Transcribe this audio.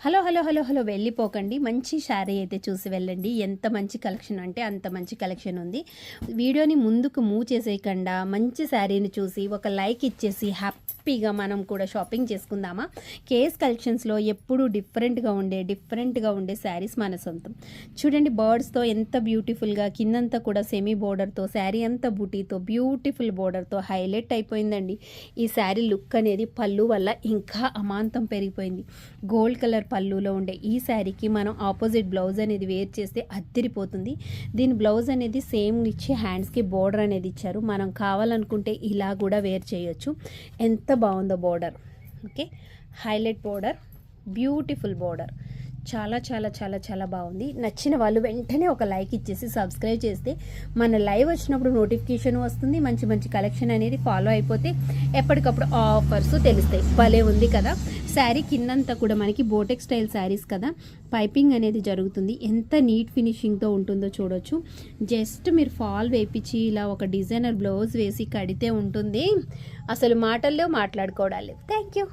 Hello hello hello hello వెళ్ళిపోకండి. మంచి శారీ అయితే చూసి వెళ్ళండి. ఎంత మంచి కలెక్షన్ అంటే అంత మంచి కలెక్షన్ ఉంది. వీడియోని ముందుకు మూవ్ చేసేయకుండా మంచి శారీని చూసి ఒక లైక్ ఇచ్చేసి హ్యాపీగా మనం కూడా షాపింగ్ చేసుకుందామా? కేస్ కలెక్షన్స్లో ఎప్పుడూ డిఫరెంట్గా ఉండే డిఫరెంట్గా ఉండే శారీస్ మన సొంతం. చూడండి బర్డ్స్తో ఎంత బ్యూటిఫుల్గా కిందంతా కూడా సెమీ బోర్డర్తో శారీ అంతా బూటీతో బ్యూటిఫుల్ బోర్డర్తో హైలైట్ అయిపోయిందండి. ఈ శారీ లుక్ అనేది పళ్ళు వల్ల ఇంకా అమాంతం పెరిగిపోయింది. గోల్డ్ కలర్ పళ్ళులో ఉండే ఈ శారీకి మనం ఆపోజిట్ బ్లౌజ్ అనేది వేర్ చేస్తే అద్దరిపోతుంది. దీని బ్లౌజ్ అనేది సేమ్ ఇచ్చి హ్యాండ్స్కి బోర్డర్ అనేది ఇచ్చారు. మనం కావాలనుకుంటే ఇలా కూడా వేర్ చేయొచ్చు. ఎంత బాగుందో border. Okay? Highlight border. Beautiful border. చాలా చాలా చాలా చాలా బాగుంది. నచ్చిన వాళ్ళు వెంటనే ఒక లైక్ ఇచ్చేసి సబ్స్క్రైబ్ చేస్తే మన లైవ్ వచ్చినప్పుడు నోటిఫికేషన్ వస్తుంది. మంచి మంచి కలెక్షన్ అనేది ఫాలో అయిపోతే ఎప్పటికప్పుడు ఆఫర్స్ తెలుస్తాయి. భలే ఉంది కదా? శారీ కిందంతా కూడా మనకి బోటెక్ స్టైల్ శారీస్ కదా? పైపింగ్ అనేది జరుగుతుంది. ఎంత నీట్ ఫినిషింగ్తో ఉంటుందో చూడొచ్చు. జస్ట్ మీరు ఫాల్ వేపించి ఇలా ఒక డిజైనర్ బ్లౌజ్ వేసి కడితే ఉంటుంది. అసలు మాటల్లో మాట్లాడుకోవడాలి. Thank you